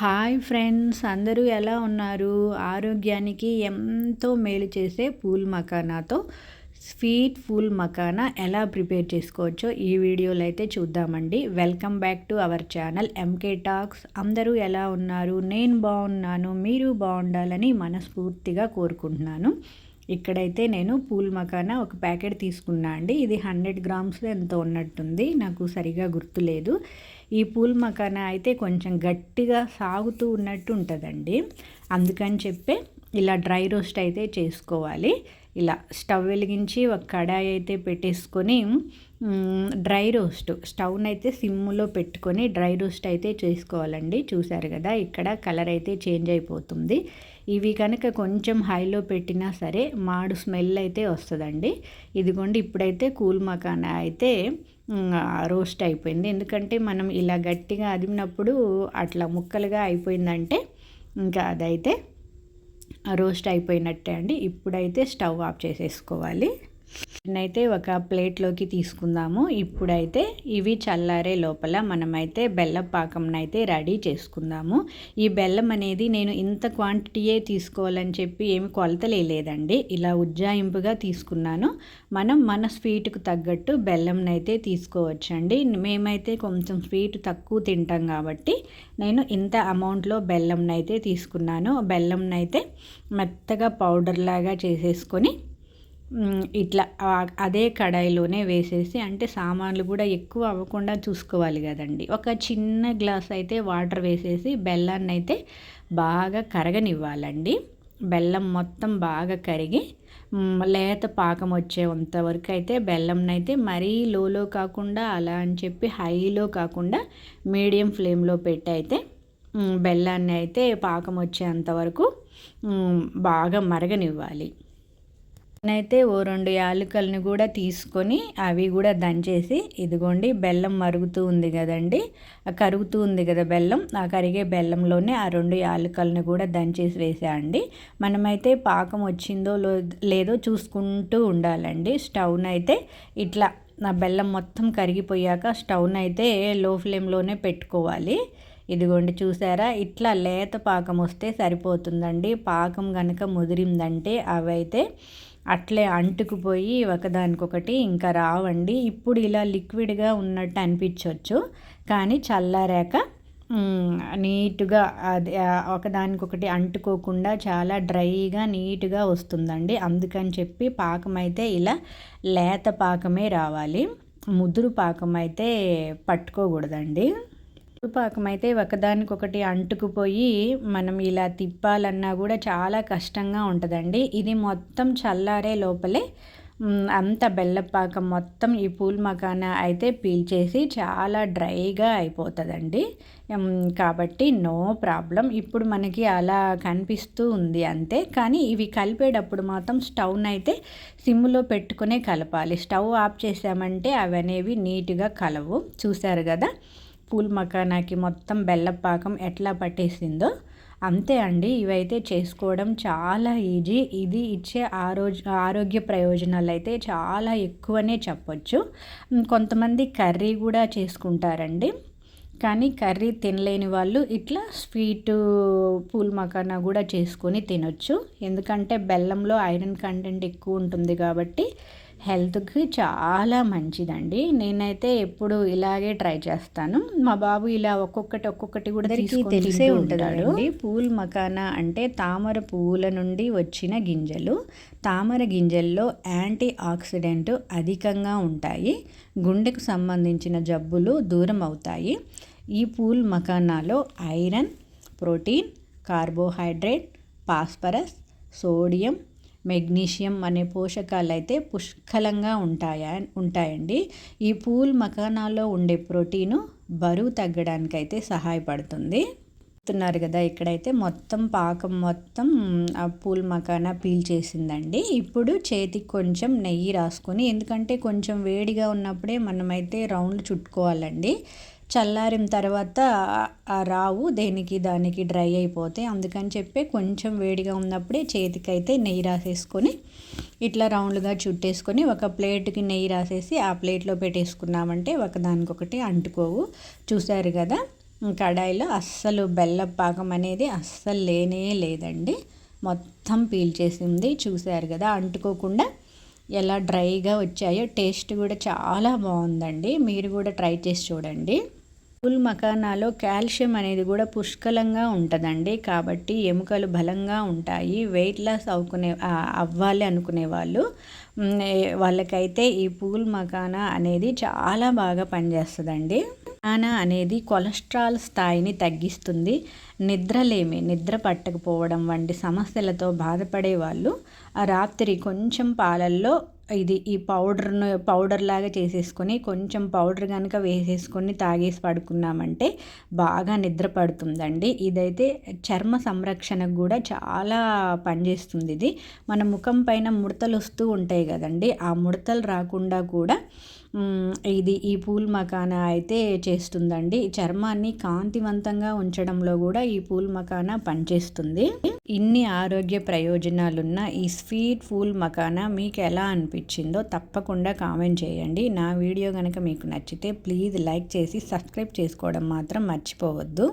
Hi friends అందరూ ఎలా ఉన్నారు? ఆరోగ్యానికి ఎంతో మేలు చేసే పూల్ మకానాతో స్వీట్ పూల్ మకానా ఎలా ప్రిపేర్ చేసుకోవచ్చో ఈ వీడియోలో అయితే చూద్దామండి. Welcome back to our channel MK talks అందరూ ఎలా ఉన్నారు? నేను బాగున్నాను మీరు బాగుండాలని మనస్ఫూర్తిగా కోరుకుంటున్నాను. ఇక్కడైతే నేను పూల్ మకానా ఒక ప్యాకెట్ తీసుకున్నా అండి. ఇది హండ్రెడ్ గ్రామ్స్లో ఎంతో ఉన్నట్టుంది. నాకు సరిగా గుర్తులేదు. ఈ పూల్ మకానా అయితే కొంచెం గట్టిగా సాగుతూ ఉన్నట్టు ఉంటుందండి. అందుకని చెప్పే ఇలా డ్రై రోస్ట్ అయితే చేసుకోవాలి. ఇలా స్టవ్ వెలిగించి ఒక కడాయి అయితే పెట్టేసుకొని డ్రై రోస్ట్ స్టవ్ని అయితే సిమ్లో పెట్టుకొని డ్రై రోస్ట్ అయితే చేసుకోవాలండి. చూశారు కదా ఇక్కడ కలర్ అయితే చేంజ్ అయిపోతుంది. ఇవి కనుక కొంచెం హైలో పెట్టినా సరే మాడు స్మెల్ అయితే వస్తుందండి. ఇదిగోండి ఇప్పుడైతే కూల్ మకానా అయితే రోస్ట్ అయిపోయింది. ఎందుకంటే మనం ఇలా గట్టిగా అదిమినప్పుడు అట్లా ముక్కలుగా అయిపోయిందంటే ఇంకా అదైతే రోస్ట్ అయిపోయినట్టే అండి. ఇప్పుడైతే స్టవ్ ఆఫ్ చేసేసుకోవాలి. అయితే ఒక ప్లేట్లోకి తీసుకుందాము. ఇప్పుడైతే ఇవి చల్లారే లోపల మనమైతే బెల్లం పాకంనైతే రెడీ చేసుకుందాము. ఈ బెల్లం అనేది నేను ఇంత క్వాంటిటీయే తీసుకోవాలని చెప్పి ఏమి కొలతలే లేదండి. ఇలా ఉజ్జాయింపుగా తీసుకున్నాను. మనం మన స్వీట్కు తగ్గట్టు బెల్లంనైతే తీసుకోవచ్చండి. మేమైతే కొంచెం స్వీట్ తక్కువ తింటాం కాబట్టి నేను ఇంత అమౌంట్లో బెల్లంనైతే తీసుకున్నాను. బెల్లంనైతే మెత్తగా పౌడర్ లాగా చేసేసుకొని ఇట్లా అదే కడాయిలోనే వేసేసి అంటే సామాన్లు కూడా ఎక్కువ అవ్వకుండా చూసుకోవాలి కదండి. ఒక చిన్న గ్లాస్ అయితే వాటర్ వేసేసి బెల్లాన్ని అయితే బాగా కరగనివ్వాలండి. బెల్లం మొత్తం బాగా కరిగి లేత పాకం వచ్చేంత వరకు అయితే బెల్లంని అయితే మరీ లోలో కాకుండా అలా అని చెప్పి హైలో కాకుండా మీడియం ఫ్లేమ్లో పెట్టి అయితే బెల్లాన్ని అయితే పాకం వచ్చేంత వరకు బాగా మరగనివ్వాలి. నేనైతే ఓ రెండు యాలకల్ని కూడా తీసుకొని అవి కూడా దంచేసి ఇదిగోండి బెల్లం మరుగుతూ ఉంది కదండి. కరుగుతూ ఉంది కదా బెల్లం ఆ కరిగే బెల్లంలోనే ఆ రెండు యాలకల్ని కూడా దంచేసి వేసేయండి మనమైతే పాకం వచ్చిందో లేదో చూసుకుంటూ ఉండాలండి. స్టవ్నైతే ఇట్లా నా బెల్లం మొత్తం కరిగిపోయాక స్టవ్నైతే లో ఫ్లేమ్లోనే పెట్టుకోవాలి. ఇదిగోండి చూసారా ఇట్లా లేత పాకం వస్తే సరిపోతుందండి. పాకం కనుక ముదిరిందంటే అవైతే అట్లే అంటుకుపోయి ఒకదానికొకటి ఇంకా రావండి. ఇప్పుడు ఇలా లిక్విడ్గా ఉన్నట్టు అనిపించవచ్చు కానీ చల్లారాక నీట్గా అది ఒకదానికొకటి అంటుకోకుండా చాలా డ్రైగా నీట్గా వస్తుందండి. అందుకని చెప్పి పాకం అయితే ఇలా లేత పాకమే రావాలి. ముదురు పాకం అయితే పట్టుకోకూడదండి. పాకం అయితే ఒకదానికొకటి అంటుకుపోయి మనం ఇలా తిప్పాలన్నా కూడా చాలా కష్టంగా ఉంటుందండి. ఇది మొత్తం చల్లారే లోపలే అంత బెల్లపాకం మొత్తం ఈ పూల్ మకానా అయితే పీల్చేసి చాలా డ్రైగా అయిపోతుందండి. కాబట్టి నో ప్రాబ్లం. ఇప్పుడు మనకి అలా కనిపిస్తూ ఉంది అంతే. కానీ ఇవి కలిపేటప్పుడు మాత్రం స్టవ్ని అయితే సిమ్లో పెట్టుకునే కలపాలి. స్టవ్ ఆఫ్ చేసామంటే అవి అనేవి నీట్గా కలవు. చూశారు కదా? పూల్ మకానాకి మొత్తం బెల్లపాకం ఎట్లా పట్టేసిందో అంతే అండి. ఇవైతే చేసుకోవడం చాలా ఈజీ. ఇది ఇచ్చే ఆరోగ్య ఆరోగ్య ప్రయోజనాలు అయితే చాలా ఎక్కువనే చెప్పొచ్చు. కొంతమంది కర్రీ కూడా చేసుకుంటారండి. కానీ కర్రీ తినలేని వాళ్ళు ఇట్లా స్వీట్ పూల్ మకానా కూడా చేసుకొని తినొచ్చు. ఎందుకంటే బెల్లంలో ఐరన్ కంటెంట్ ఎక్కువ ఉంటుంది కాబట్టి హెల్త్కి చాలా మంచిదండి. నేనైతే ఎప్పుడు ఇలాగే ట్రై చేస్తాను. మా బాబు ఇలా ఒక్కొక్కటి ఒక్కొక్కటి కూడా తెలిసే ఉంటుందండి. పూల్ మకానా అంటే తామర పువ్వుల నుండి వచ్చిన గింజలు. తామర గింజల్లో యాంటీ ఆక్సిడెంట్ అధికంగా ఉంటాయి. గుండెకు సంబంధించిన జబ్బులు దూరం అవుతాయి ఈ phool మకానాలో iron protein carbohydrate phosphorus sodium magnesium అనే పోషకాలు అయితే పుష్కలంగా ఉంటాయా ఉంటాయండి. ఈ పూల్ మకానాలో ఉండే ప్రోటీను బరువు తగ్గడానికి అయితే సహాయపడుతుంది. చూస్తున్నారు కదా ఇక్కడైతే మొత్తం పాకం మొత్తం ఆ పూల్ మకానా పీల్చేసిందండి ఇప్పుడు చేతికి కొంచెం నెయ్యి రాసుకొని ఎందుకంటే కొంచెం వేడిగా ఉన్నప్పుడే మనమైతే రౌండ్ చుట్టుకోవాలండి. చల్లారిన తర్వాత రావు దేనికి దానికి డ్రై అయిపోతాయి అందుకని చెప్పి కొంచెం వేడిగా ఉన్నప్పుడే చేతికైతే నెయ్యి రాసేసుకొని ఇట్లా రౌండ్గా చుట్టేసుకొని ఒక ప్లేట్కి నెయ్యి రాసేసి ఆ ప్లేట్లో పెట్టేసుకున్నామంటే ఒకదానికొకటి అంటుకోవు. చూశారు కదా కడాయిలో అస్సలు బెల్లం పాకం అనేది అస్సలు లేనే లేదండి. మొత్తం పీల్చేసింది చూశారు కదా అంటుకోకుండా ఎలా డ్రైగా వచ్చాయో టేస్ట్ కూడా చాలా బాగుందండి. మీరు కూడా ట్రై చేసి చూడండి. ఫుల్ మకానాలో కాల్షియం అనేది కూడా పుష్కలంగా ఉంటుందండి. కాబట్టి ఎముకలు బలంగా ఉంటాయి. వెయిట్ లాస్ అవుకునే అవ్వాలి అనుకునే వాళ్ళు. వాళ్ళకైతే ఈ పూల్ మకానా అనేది చాలా బాగా పనిచేస్తుందండి. మకానా అనేది కొలెస్ట్రాల్ స్థాయిని తగ్గిస్తుంది. నిద్రలేమి నిద్ర పట్టకపోవడం వంటి సమస్యలతో బాధపడే వాళ్ళు రాత్రి కొంచెం పాలల్లో ఇది ఈ పౌడర్ను పౌడర్ లాగా చేసేసుకొని కొంచెం పౌడర్ కనుక వేసేసుకొని తాగేసి పడుకున్నామంటే బాగా నిద్ర పడుతుందండి. ఇదైతే చర్మ సంరక్షణకు కూడా చాలా పనిచేస్తుంది ఇది. మన ముఖం పైన ముడతలు వస్తూ ఉంటాయి కదండి. ఆ ముడతలు రాకుండా కూడా ఇది ఈ పూల్ మకానా అయితే చేస్తుందండి. చర్మాన్ని కాంతివంతంగా ఉంచడంలో కూడా ఈ పూల్ మకానా పనిచేస్తుంది. ఇన్ని ఆరోగ్య ప్రయోజనాలున్న ఈ స్వీట్ పూల్ మకానా మీకు ఎలా అనిపించిందో తప్పకుండా కామెంట్ చేయండి. నా వీడియో కనుక మీకు నచ్చితే ప్లీజ్ లైక్ చేసి సబ్స్క్రైబ్ చేసుకోవడం మాత్రం మర్చిపోవద్దు.